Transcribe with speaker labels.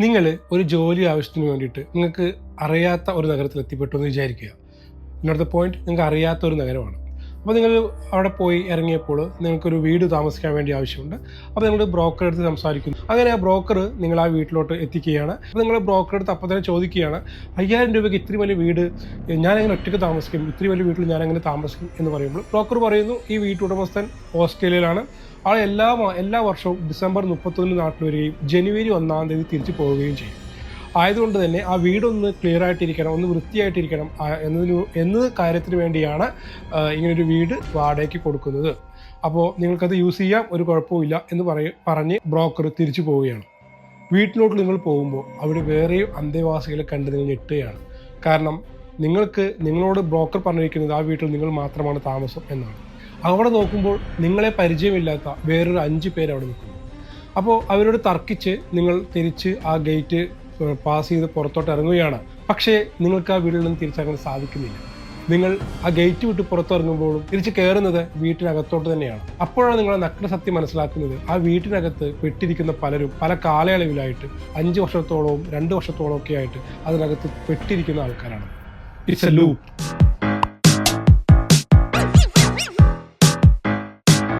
Speaker 1: നിങ്ങൾ ഒരു ജോലി ആവശ്യത്തിന് വേണ്ടിയിട്ട് നിങ്ങൾക്ക് അറിയാത്ത ഒരു നഗരത്തിൽ എത്തിപ്പെട്ടു എന്ന് വിചാരിക്കുക. ഇന്നത്തെ പോയിന്റ് നിങ്ങൾക്ക് അറിയാത്ത ഒരു നഗരമാണ്. അപ്പോൾ നിങ്ങൾ അവിടെ പോയി ഇറങ്ങിയപ്പോൾ നിങ്ങൾക്കൊരു വീട് താമസിക്കാൻ വേണ്ടി ആവശ്യമുണ്ട്. അപ്പോൾ നിങ്ങൾ ബ്രോക്കർ അടുത്ത് സംസാരിക്കുന്നു. അങ്ങനെ ആ ബ്രോക്കർ നിങ്ങൾ ആ വീട്ടിലോട്ട് എത്തിക്കുകയാണ്. അപ്പോൾ നിങ്ങൾ ബ്രോക്കർ അടുത്ത് അപ്പോൾ തന്നെ ചോദിക്കുകയാണ് അയ്യായിരം രൂപയ്ക്ക് ഇത്രയും വലിയ വീട് ഞാൻ അങ്ങനെ ഒറ്റയ്ക്ക് താമസിക്കും ഇത്രയും വലിയ വീട്ടിൽ ഞാൻ അങ്ങനെ താമസിക്കും എന്ന് പറയുമ്പോൾ ബ്രോക്കർ പറയുന്നു ഈ വീട്ടുടമസ്ഥൻ ഓസ്ട്രേലിയയിലാണ് ആ എല്ലാ എല്ലാ വർഷവും ഡിസംബർ മുപ്പത്തൊന്നിന് നാട്ടിൽ വരികയും ജനുവരി ഒന്നാം തീയതി തിരിച്ചു പോവുകയും ചെയ്യും. ആയതുകൊണ്ട് തന്നെ ആ വീടൊന്ന് ക്ലിയർ ആയിട്ടിരിക്കണം ഒന്ന് വൃത്തിയായിട്ടിരിക്കണം എന്നതിന് എന്ന കാര്യത്തിന് വേണ്ടിയാണ് ഇങ്ങനൊരു വീട് വാടകയ്ക്ക് കൊടുക്കുന്നത്. അപ്പോൾ നിങ്ങൾക്കത് യൂസ് ചെയ്യാം ഒരു കുഴപ്പമില്ല എന്ന് പറയ പറഞ്ഞ് ബ്രോക്കർ തിരിച്ചു പോവുകയാണ്. വീട്ടിലോട്ട് നിങ്ങൾ പോകുമ്പോൾ അവിടെ വേറെയും അന്തേവാസികളെ കണ്ട് നിങ്ങൾ ഞെട്ടുകയാണ്. കാരണം നിങ്ങൾക്ക് നിങ്ങളോട് ബ്രോക്കർ പറഞ്ഞിരിക്കുന്നത് ആ വീട്ടിൽ നിങ്ങൾ മാത്രമാണ് താമസം എന്നാണ്. അവിടെ നോക്കുമ്പോൾ നിങ്ങളെ പരിചയമില്ലാത്ത വേറൊരു അഞ്ച് പേര് അവിടെ നിൽക്കുന്നു. അപ്പോൾ അവരോട് തർക്കിച്ച് നിങ്ങൾ തിരിച്ച് ആ ഗേറ്റ് പാസ് ചെയ്ത് പുറത്തോട്ട് ഇറങ്ങുകയാണ്. പക്ഷേ നിങ്ങൾക്ക് ആ വീട്ടിൽ നിന്ന് തിരിച്ചറങ്ങാൻ സാധിക്കുന്നില്ല. നിങ്ങൾ ആ ഗേറ്റ് വിട്ട് പുറത്തിറങ്ങുമ്പോഴും തിരിച്ച് കയറുന്നത് വീട്ടിനകത്തോട്ട് തന്നെയാണ്. അപ്പോഴാണ് നിങ്ങൾ നഗ്ന സത്യം മനസ്സിലാക്കുന്നത്. ആ വീട്ടിനകത്ത് പെട്ടിരിക്കുന്ന പലരും പല കാലയളവിലായിട്ട് അഞ്ച് വർഷത്തോളവും രണ്ട് വർഷത്തോളവും ഒക്കെ ആയിട്ട് അതിനകത്ത് പെട്ടിരിക്കുന്ന ആൾക്കാരാണ്. It's A loop